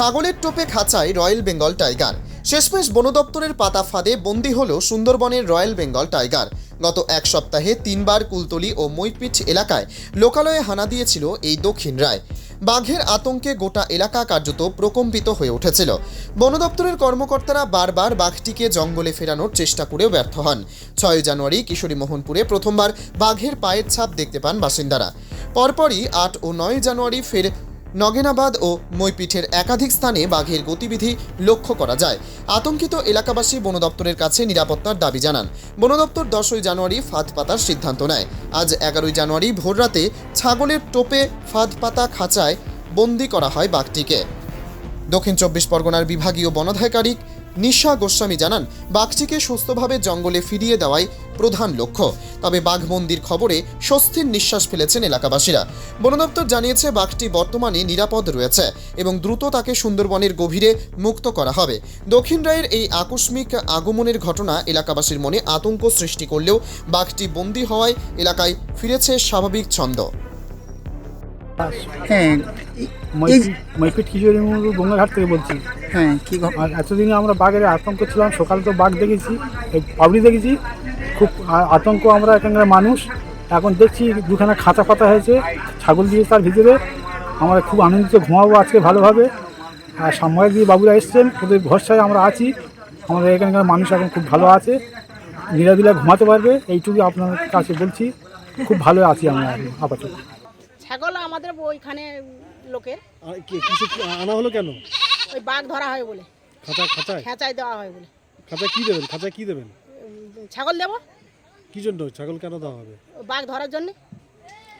ছাগলের টোপে খাঁচায় royal Bengal tiger. শেষমেশ বন দপ্তরের পাতা ফাঁদে বন্দী হল সুন্দরবনের রয়্যাল বেঙ্গল টাইগার। গত এক সপ্তাহে তিনবার কুলতলি ও মৈপিঠ এলাকায় লোকালয়ে হানা দিয়েছিল এই দক্ষিণ রায়। বাঘের আতঙ্কে গোটা এলাকা কার্যত প্রকম্পিত হয়ে উঠেছিল। বন দপ্তরের কর্মকর্তারা বারবার বাঘটিকে জঙ্গলে ফেরানোর চেষ্টা করেও ব্যর্থ হন। ছয় জানুয়ারি কিশোরী মোহনপুরে প্রথমবার বাঘের পায়ের ছাপ দেখতে পান বাসিন্দারা। পরপরই আট ও নয় জানুয়ারি ফের নগেনাবাদ ও মৈপিঠের একাধিক স্থানে বাঘের গতিবিধি লক্ষ্য করা যায়। আতঙ্কিত এলাকাবাসী বন দপ্তরের কাছে নিরাপত্তার দাবি জানান। বন দপ্তর দশই জানুয়ারি ফাঁদ পাতার সিদ্ধান্ত নেয়। আজ এগারোই জানুয়ারি ভোররাতে ছাগলের টোপে ফাঁদ পাতা খাঁচায় বন্দি করা হয় বাঘটিকে। দক্ষিণ চব্বিশ পরগনার বিভাগীয় বনধায়কারী নিশা গোস্বামী জানান, বাঘটিকে সুস্থভাবে জঙ্গলে ফিরিয়ে দেওয়াই প্রধান লক্ষ্য। তবে বাঘবন্দির খবরে স্বস্তির নিঃশ্বাস ফেলেছেন এলাকাবাসীরা। বন দপ্তর জানিয়েছে, বাঘটি বর্তমানে নিরাপদ রয়েছে এবং দ্রুত তাকে সুন্দরবনের গভীরে মুক্ত করা হবে। দক্ষিণ রায়ের এই আকস্মিক আগমনের ঘটনা এলাকাবাসীর মনে আতঙ্ক সৃষ্টি করলেও বাঘটি বন্দী হওয়ায় এলাকায় ফিরেছে স্বাভাবিক ছন্দ। হ্যাঁ মৈপিট কিশোরী গঙ্গাঘাট থেকে বলছি। হ্যাঁ কি আর এতদিনে আমরা বাঘের আতঙ্ক ছিলাম সকালে তো বাঘ দেখেছি এই পাবলি দেখেছি। খুব আতঙ্ক আমরা এখানকার মানুষ। এখন দেখছি দুখানা খাঁচা পাতা হয়েছে ছাগল দিয়ে তার ভিতরে। আমরা খুব আনন্দিত ঘুমাবো আজকে ভালোভাবে। আর সামনে দিয়ে বাবুরা এসছেন ওদের ভরসায় আমরা আছি। আমাদের এখানকার মানুষ এখন খুব ভালো আছে। নিরাবিলা ঘুমাতে পারবে এইটুকু আপনার কাছে বলছি। খুব ভালো আছি আমরা আপাতত। আমাদের ওইখানে লোকের। আর কি কিছু কি আনা হলো কেন? ওই বাঘ ধরা হয় বলে। খাঁচা খাঁচায়? খেঁচাই দেওয়া হয় বলে। খাঁচায় কি দেবেন? খাঁচায় কি দেবেন? উম, ছাগল দেবো। কি জন্য? ছাগল কেন দেওয়া হবে? ওই বাঘ ধরার জন্য।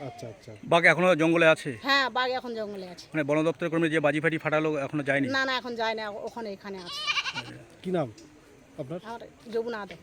আচ্ছা আচ্ছা। বাঘ এখনও জঙ্গলে আছে? হ্যাঁ বাঘ এখন জঙ্গলে আছে। মানে বন দপ্তরের কর্মী যে বাজি ফাটি ফাটালো এখনও যায়নি? না না এখন যায় না ওখানে এখানে আছে। কি নাম আপনার? আর যমুনা আদম